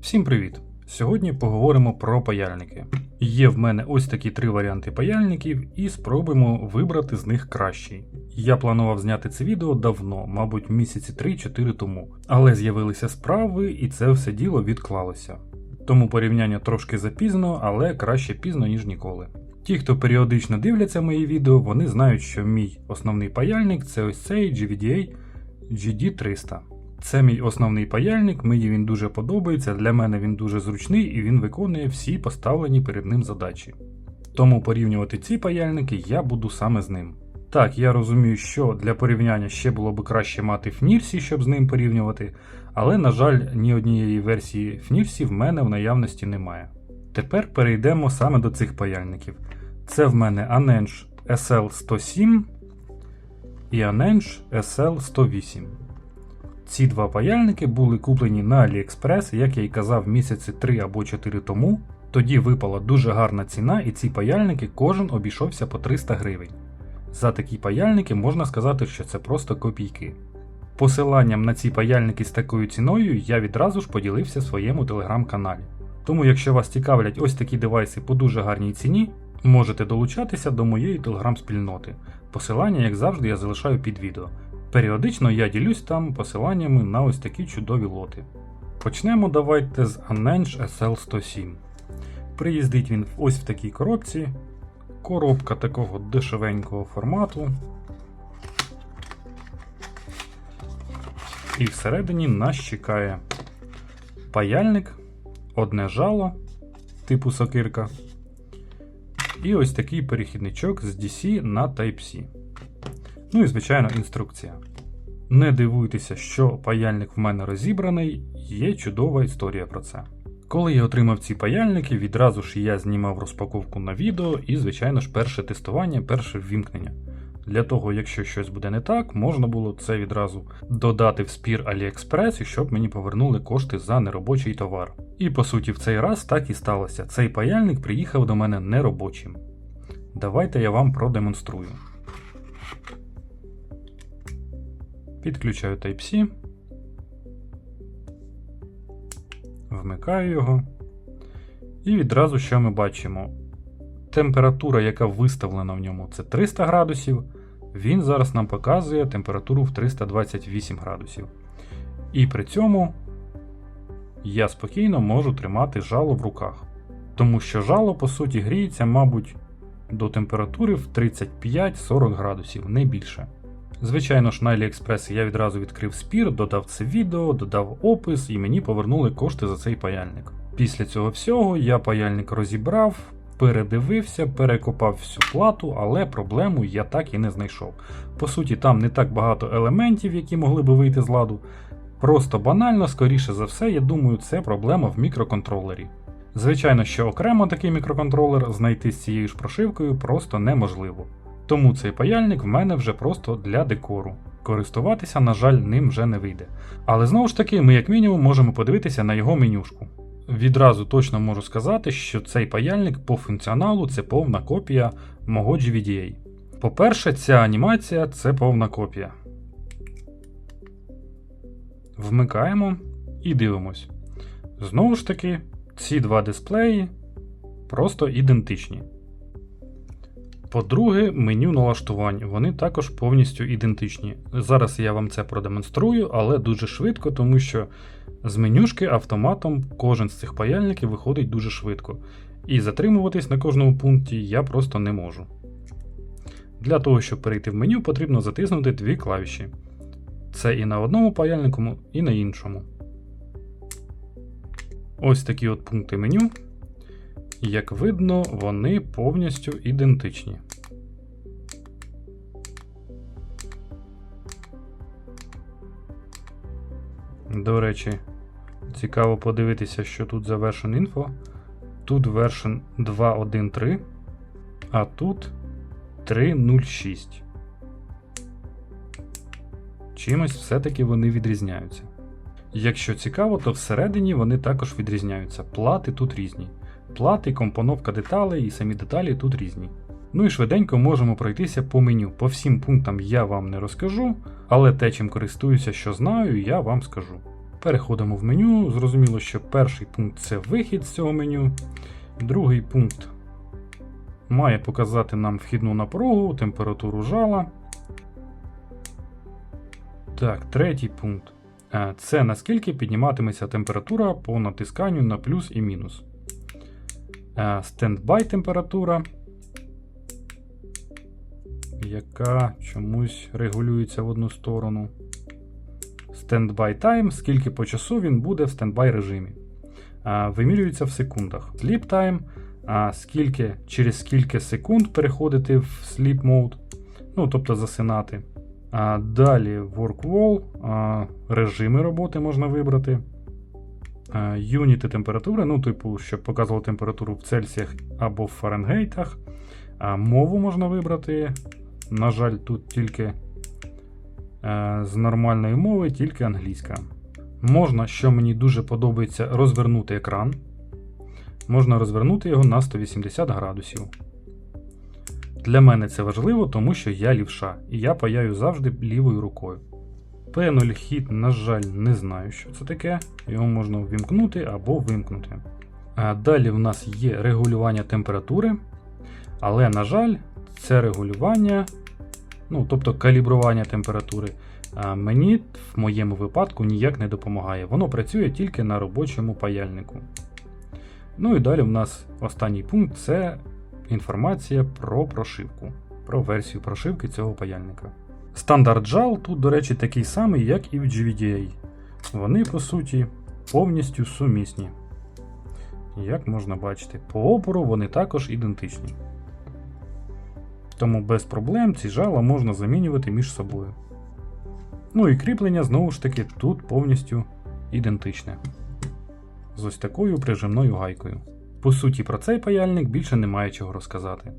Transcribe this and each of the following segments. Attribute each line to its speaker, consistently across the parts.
Speaker 1: Всім привіт! Сьогодні поговоримо про паяльники. Є в мене ось такі три варіанти паяльників, і спробуємо вибрати з них кращий. Я планував зняти це відео давно, мабуть, місяці 3-4 тому, але з'явилися справи і це все діло відклалося. Тому порівняння трошки запізно, але краще пізно, ніж ніколи. Ті, хто періодично дивляться мої відео, вони знають, що мій основний паяльник це ось цей GVDA GD300. Це мій основний паяльник, мені він дуже подобається, для мене він дуже зручний і він виконує всі поставлені перед ним задачі. Тому порівнювати ці паяльники я буду саме з ним. Так, я розумію, що для порівняння ще було б краще мати Фнірсі, щоб з ним порівнювати, але, на жаль, ні однієї версії Фнірсі в мене в наявності немає. Тепер перейдемо саме до цих паяльників. Це в мене Anenge SL107 і Anenge SL108. Ці два паяльники були куплені на AliExpress, як я й казав, місяці 3 або 4 тому. Тоді випала дуже гарна ціна, і ці паяльники кожен обійшовся по 300 гривень. За такі паяльники можна сказати, що це просто копійки. Посиланням на ці паяльники з такою ціною я відразу ж поділився в своєму телеграм-каналі. Тому, якщо вас цікавлять ось такі девайси по дуже гарній ціні, можете долучатися до моєї телеграм-спільноти. Посилання, як завжди, я залишаю під відео. Періодично я ділюсь там посиланнями на ось такі чудові лоти. Почнемо давайте з Anenge SL107. Приїздить він ось в такій коробці. Коробка такого дешевенького формату. І всередині нас чекає паяльник, одне жало типу сокирка. І ось такий перехідничок з DC на Type-C. Ну і, звичайно, інструкція. Не дивуйтеся, що паяльник в мене розібраний, є чудова історія про це. Коли я отримав ці паяльники, відразу ж я знімав розпаковку на відео і, звичайно ж, перше тестування, перше ввімкнення. Для того, якщо щось буде не так, можна було це відразу додати в спір AliExpress, щоб мені повернули кошти за неробочий товар. І по суті, в цей раз так і сталося. Цей паяльник приїхав до мене неробочим. Давайте я вам продемонструю. Підключаю Type-C, вмикаю його. І відразу що ми бачимо? Температура, яка виставлена в ньому, це 300 градусів. Він зараз нам показує температуру в 328 градусів. І при цьому я спокійно можу тримати жало в руках. Тому що жало, по суті, гріється, мабуть, до температури в 35-40 градусів, не більше. Звичайно ж, на AliExpress я відразу відкрив спір, додав це відео, додав опис і мені повернули кошти за цей паяльник. Після цього всього я паяльник розібрав, передивився, перекопав всю плату, але проблему я так і не знайшов. По суті, там не так багато елементів, які могли би вийти з ладу. Просто банально, скоріше за все, я думаю, це проблема в мікроконтролері. Звичайно, що окремо такий мікроконтролер знайти з цією ж прошивкою просто неможливо. Тому цей паяльник в мене вже просто для декору. Користуватися, на жаль, ним вже не вийде. Але знову ж таки, ми, як мінімум, можемо подивитися на його менюшку. Відразу точно можу сказати, що цей паяльник по функціоналу це повна копія мого GVDA. По-перше, ця анімація це повна копія. Вмикаємо і дивимось. Знову ж таки, ці два дисплеї просто ідентичні. По-друге, меню налаштувань, вони також повністю ідентичні. Зараз я вам це продемонструю, але дуже швидко, тому що з менюшки автоматом кожен з цих паяльників виходить дуже швидко. І затримуватись на кожному пункті я просто не можу. Для того, щоб перейти в меню, потрібно затиснути дві клавіші. Це і на одному паяльнику, і на іншому. Ось такі от пункти меню. Як видно, вони повністю ідентичні. До речі, цікаво подивитися, що тут за version info. Тут version 2.1.3, а тут 3.0.6. Чимось все-таки вони відрізняються. Якщо цікаво, то всередині вони також відрізняються. Плати тут різні. Плати, компоновка деталей і самі деталі тут різні. Ну і швиденько можемо пройтися по меню. По всім пунктам я вам не розкажу, але те, чим користуюся, що знаю, я вам скажу. Переходимо в меню. Зрозуміло, що перший пункт це вихід з цього меню. Другий пункт має показати нам вхідну напругу, температуру жала. Так, третій пункт. Е, Це наскільки підніматиметься температура по натисканню на плюс і мінус. Е, Стендбай температура, яка чомусь регулюється в одну сторону. Standby time, скільки по часу він буде в стендбай режимі. Вимірюється в секундах. Sleep time, скільки, через скільки секунд переходити в sleep mode, ну, тобто засинати. Далі work wall, режими роботи можна вибрати. А, Юніти температури, ну, типу, щоб показував температуру в Цельсіях або в Фаренгейтах. А, Мову можна вибрати. На жаль, тут тільки е, з нормальної мови, тільки англійська. Можна, що мені дуже подобається, розвернути екран. Можна розвернути його на 180 градусів. Для мене це важливо, тому що я лівша, і я паяю завжди лівою рукою. P0 хід, на жаль, не знаю, що це таке. Його можна ввімкнути або вимкнути. Далі в нас є регулювання температури. Але, на жаль, це регулювання, ну, тобто калібрування температури, мені в моєму випадку ніяк не допомагає. Воно працює тільки на робочому паяльнику. Ну і далі в нас останній пункт це інформація про прошивку, про версію прошивки цього паяльника. Стандарт JAL тут, до речі, такий самий, як і в GVDA. Вони, по суті, повністю сумісні. Як можна бачити, по опору вони також ідентичні. Тому без проблем ці жала можна замінювати між собою. Ну і кріплення знову ж таки тут повністю ідентичне. З ось такою прижимною гайкою. По суті, про цей паяльник більше немає чого розказати.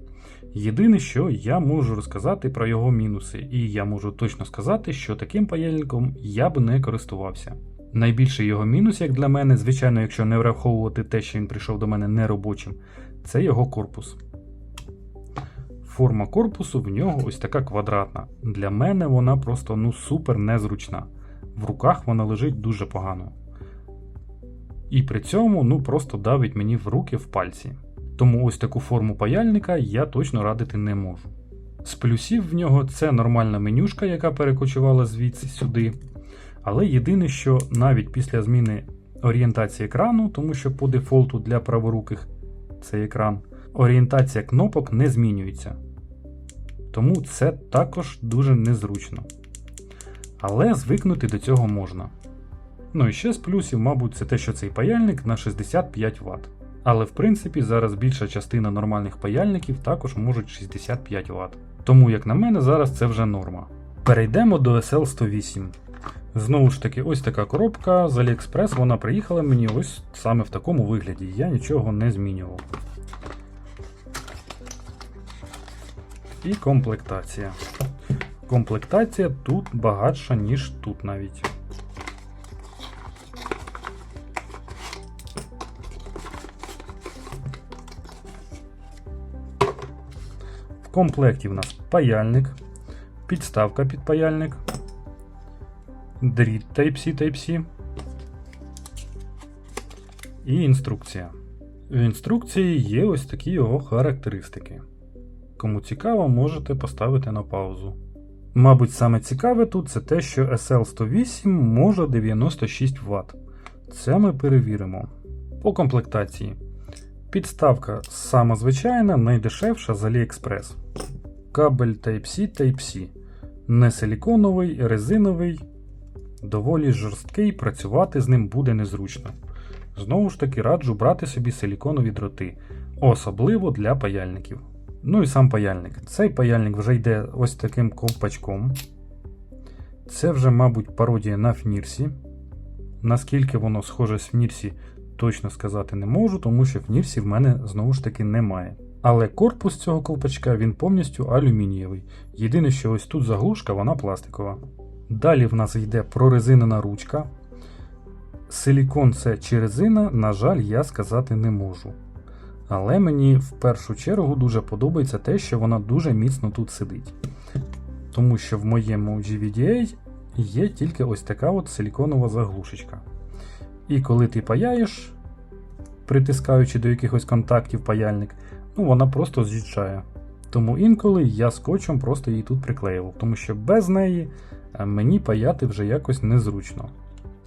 Speaker 1: Єдине, що я можу розказати про його мінуси, і я можу точно сказати, що таким паяльником я б не користувався. Найбільший його мінус, як для мене, звичайно, якщо не враховувати те, що він прийшов до мене неробочим, це його корпус. Форма корпусу в нього ось така квадратна. Для мене вона просто ну супер незручна. В руках вона лежить дуже погано. І при цьому ну просто давить мені в руки в пальці. Тому ось таку форму паяльника я точно радити не можу. З плюсів в нього це нормальна менюшка, яка перекочувала звідси сюди. Але єдине, що навіть після зміни орієнтації екрану, тому що по дефолту для праворуких цей екран, орієнтація кнопок не змінюється. Тому це також дуже незручно. Але звикнути до цього можна. Ну і ще з плюсів, мабуть, це те, що цей паяльник на 65 Вт. Але в принципі зараз більша частина нормальних паяльників також можуть 65 Вт. Тому, як на мене, зараз це вже норма. Перейдемо до SL108. Знову ж таки, ось така коробка з AliExpress, вона приїхала мені ось саме в такому вигляді. Я нічого не змінював. І комплектація. Комплектація тут багатша, ніж тут навіть. Комплекті в нас паяльник, підставка під паяльник, дріт Type-C Type-C і інструкція. В інструкції є ось такі його характеристики. Кому цікаво, можете поставити на паузу. Мабуть, саме цікаве тут це те, що SL108 може 96 Вт. Це ми перевіримо. По комплектації. Підставка сама звичайна, найдешевша з AliExpress. Кабель Type-C Type-C. Не силіконовий, резиновий, доволі жорсткий, працювати з ним буде незручно. Знову ж таки, раджу брати собі силіконові дроти, особливо для паяльників. Ну і сам паяльник. Цей паяльник вже йде ось таким ковпачком. Це вже, мабуть, пародія на Фнірсі. Наскільки воно схоже з Фнірсі, точно сказати не можу, тому що Фнірсі в мене знову ж таки немає. Але корпус цього ковпачка він повністю алюмінієвий. Єдине, що ось тут заглушка, вона пластикова. Далі в нас йде прорезинена ручка. Силікон це чи резина, на жаль, я сказати не можу. Але мені в першу чергу дуже подобається те, що вона дуже міцно тут сидить. Тому що в моєму GVDA є тільки ось така от силіконова заглушечка. І коли ти паяєш, притискаючи до якихось контактів паяльник, ну вона просто з'їжджає. Тому інколи я скотчем просто її тут приклеював, тому що без неї е, мені паяти вже якось незручно.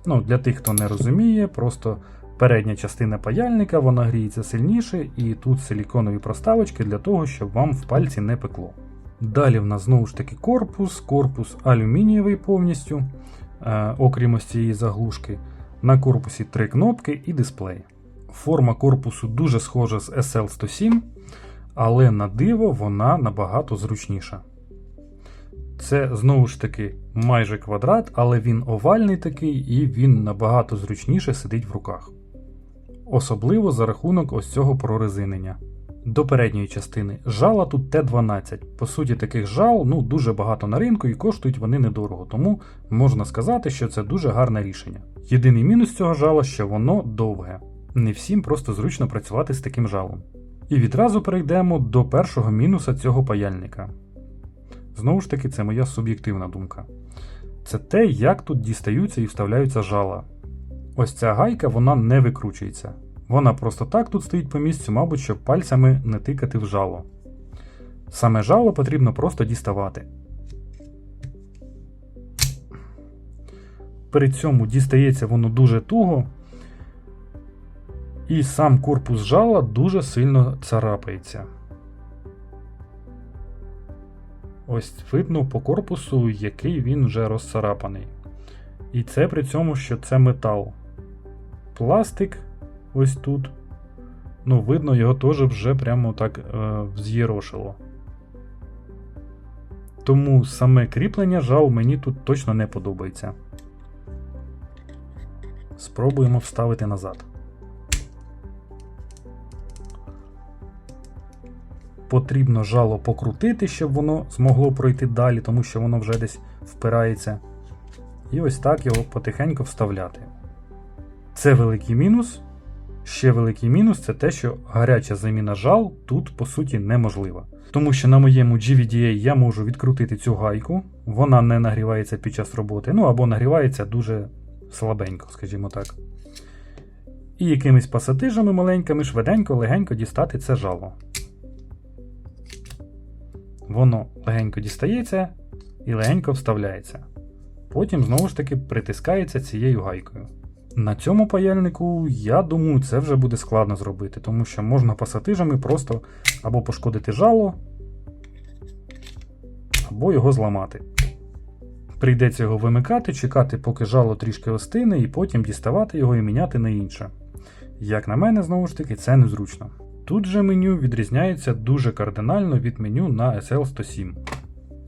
Speaker 1: Ну, Для тих, хто не розуміє, просто передня частина паяльника вона гріється сильніше, і тут силіконові проставочки для того, щоб вам в пальці не пекло. Далі в нас знову ж таки корпус, корпус алюмінієвий повністю, е, окрім ось цієї заглушки. На корпусі три кнопки і дисплей. Форма корпусу дуже схожа з SL107, але на диво вона набагато зручніша. Це знову ж таки майже квадрат, але він овальний такий і він набагато зручніше сидить в руках. Особливо за рахунок ось цього прорезинення. До передньої частини жала тут Т12. По суті, таких жал ну, дуже багато на ринку і коштують вони недорого, тому можна сказати, що це дуже гарне рішення. Єдиний мінус цього жала, що воно довге. Не всім просто зручно працювати з таким жалом. І відразу перейдемо до першого мінуса цього паяльника. Знову ж таки, це моя суб'єктивна думка. Це те, як тут дістаються і вставляються жала. Ось ця гайка вона не викручується. Вона просто так тут стоїть по місцю, мабуть, щоб пальцями не тикати в жало. Саме жало потрібно просто діставати. При цьому дістається воно дуже туго, і сам корпус жала дуже сильно царапається. Ось видно по корпусу, який він вже розцарапаний. І це при цьому, що це метал. Пластик ось тут. Ну, видно, його теж вже прямо так е, вз'єрошило. Тому саме кріплення жал мені тут точно не подобається. Спробуємо вставити назад. Потрібно жало покрутити, щоб воно змогло пройти далі, тому що воно вже десь впирається. І ось так його потихеньку вставляти. Це великий мінус. Ще великий мінус це те, що гаряча заміна жал тут по суті неможлива. Тому що на моєму GVDA я можу відкрутити цю гайку, вона не нагрівається під час роботи, ну або нагрівається дуже слабенько, скажімо так. І якимись пасатижами маленькими швиденько, легенько дістати це жало. Воно легенько дістається і легенько вставляється. Потім знову ж таки притискається цією гайкою. На цьому паяльнику, я думаю, це вже буде складно зробити, тому що можна пасатижами просто або пошкодити жало, або його зламати. Прийдеться його вимикати, чекати, поки жало трішки остине, і потім діставати його і міняти на інше. Як на мене, знову ж таки, це незручно. Тут же меню відрізняється дуже кардинально від меню на SL107.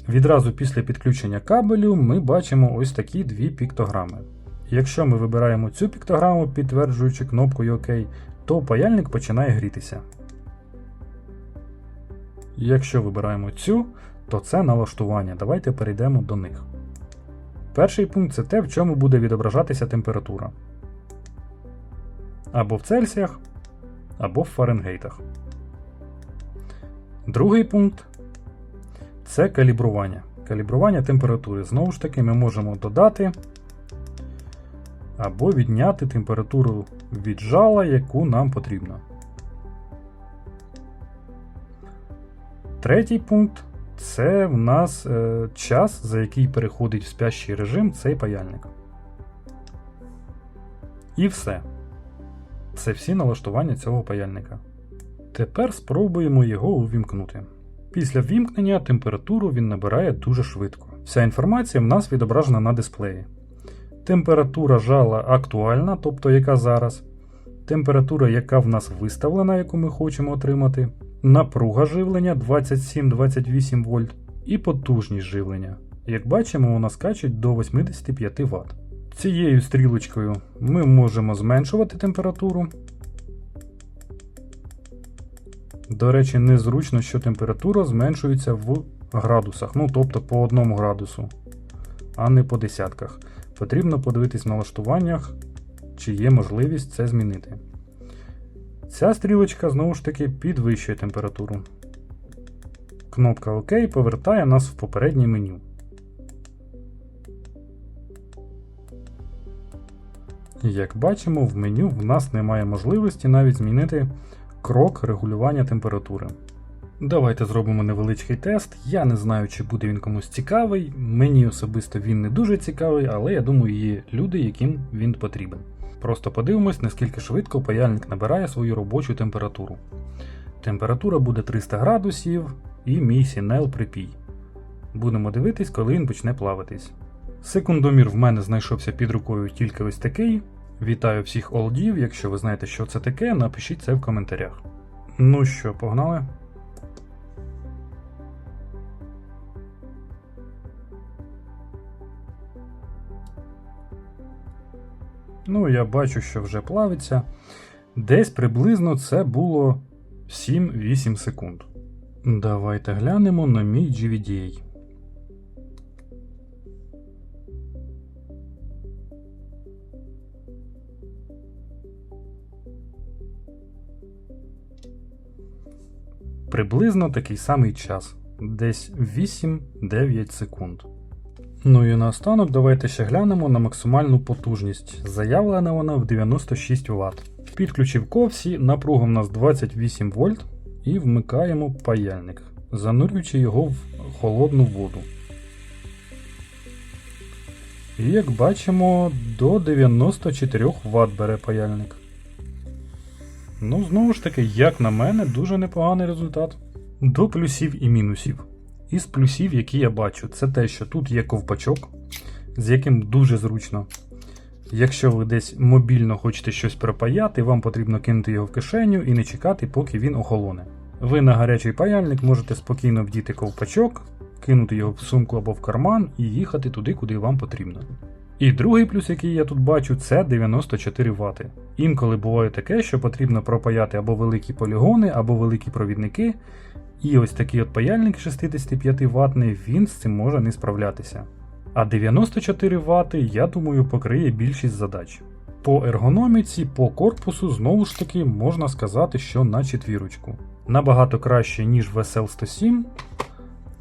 Speaker 1: Відразу після підключення кабелю ми бачимо ось такі дві піктограми. Якщо ми вибираємо цю піктограму, підтверджуючи кнопкою ОК, то паяльник починає грітися. Якщо вибираємо цю, то це налаштування. Давайте перейдемо до них. Перший пункт це те, в чому буде відображатися температура. Або в Цельсіях, або в Фаренгейтах. Другий пункт це калібрування. Калібрування температури. Знову ж таки, ми можемо додати або відняти температуру від жала, яку нам потрібно. Третій пункт це в нас е, час, за який переходить в спящий режим цей паяльник. І все. Це всі налаштування цього паяльника. Тепер спробуємо його увімкнути. Після ввімкнення температуру він набирає дуже швидко. Вся інформація в нас відображена на дисплеї. Температура жала актуальна, тобто яка зараз. Температура, яка в нас виставлена, яку ми хочемо отримати. Напруга живлення 27-28 вольт і потужність живлення. Як бачимо, вона скачуть до 85 Вт. Цією стрілочкою ми можемо зменшувати температуру. До речі, незручно, що температура зменшується в градусах, ну тобто по 1 градусу, а не по десятках. Потрібно подивитись на налаштуваннях, чи є можливість це змінити. Ця стрілочка знову ж таки підвищує температуру. Кнопка ОК повертає нас в попереднє меню. Як бачимо, в меню в нас немає можливості навіть змінити крок регулювання температури. Давайте зробимо невеличкий тест. Я не знаю, чи буде він комусь цікавий. Мені особисто він не дуже цікавий, але я думаю, є люди, яким він потрібен. Просто подивимось, наскільки швидко паяльник набирає свою робочу температуру. Температура буде 300 градусів і мій сінел припій. Будемо дивитись, коли він почне плаватись. Секундомір в мене знайшовся під рукою тільки ось такий. Вітаю всіх олдів. Якщо ви знаєте, що це таке, напишіть це в коментарях. Ну що, погнали? Ну, я бачу, що вже плавиться. Десь приблизно це було 7-8 секунд. Давайте глянемо на мій GVDA. Приблизно такий самий час, десь 8-9 секунд. Ну і наостанок давайте ще глянемо на максимальну потужність. Заявлена вона в 96 Вт. Підключив ковсі, напруга в нас 28 вольт і вмикаємо паяльник, занурюючи його в холодну воду. І як бачимо, до 94 Вт бере паяльник. Ну, знову ж таки, як на мене, дуже непоганий результат. До плюсів і мінусів. Із плюсів, які я бачу, це те, що тут є ковпачок, з яким дуже зручно. Якщо ви десь мобільно хочете щось пропаяти, вам потрібно кинути його в кишеню і не чекати, поки він охолоне. Ви на гарячий паяльник можете спокійно вдіти ковпачок, кинути його в сумку або в карман і їхати туди, куди вам потрібно. І другий плюс, який я тут бачу, це 94 Вт. Інколи буває таке, що потрібно пропаяти або великі полігони, або великі провідники. І ось такий от паяльник 65 ватний, він з цим може не справлятися. А 94 Вт, я думаю, покриє більшість задач. По ергономіці, по корпусу, знову ж таки, можна сказати, що на четвірочку. Набагато краще, ніж в SL107,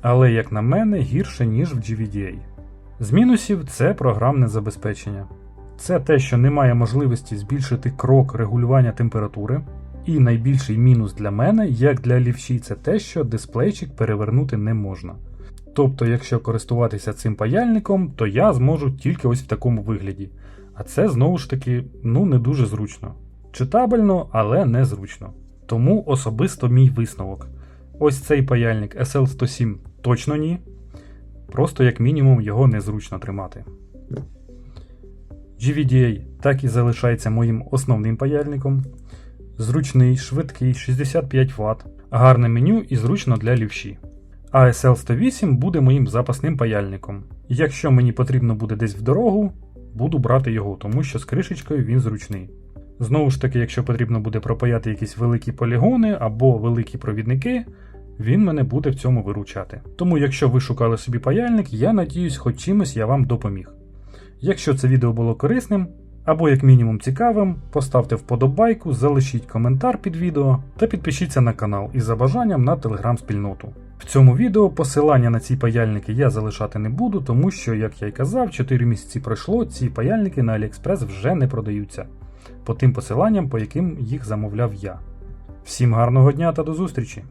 Speaker 1: але, як на мене, гірше, ніж в GVDA. З мінусів це програмне забезпечення. Це те, що немає можливості збільшити крок регулювання температури. І найбільший мінус для мене, як для лівші, це те, що дисплейчик перевернути не можна. Тобто, якщо користуватися цим паяльником, то я зможу тільки ось в такому вигляді. А це знову ж таки ну не дуже зручно. Читабельно, але не зручно. Тому особисто мій висновок. Ось цей паяльник SL107 точно ні. Просто як мінімум його незручно тримати. GVDA так і залишається моїм основним паяльником. Зручний, швидкий, 65 Вт, гарне меню і зручно для лівші. А SL108 буде моїм запасним паяльником. Якщо мені потрібно буде десь в дорогу, буду брати його, тому що з кришечкою він зручний. Знову ж таки, якщо потрібно буде пропаяти якісь великі полігони або великі провідники, він мене буде в цьому виручати. Тому, якщо ви шукали собі паяльник, я надіюсь, хоч чимось я вам допоміг. Якщо це відео було корисним, або як мінімум цікавим, поставте вподобайку, залишіть коментар під відео та підпишіться на канал із за бажанням на телеграм-спільноту. В цьому відео посилання на ці паяльники я залишати не буду, тому що, як я й казав, 4 місяці пройшло, ці паяльники на AliExpress вже не продаються по тим посиланням, по яким їх замовляв я. Всім гарного дня та до зустрічі!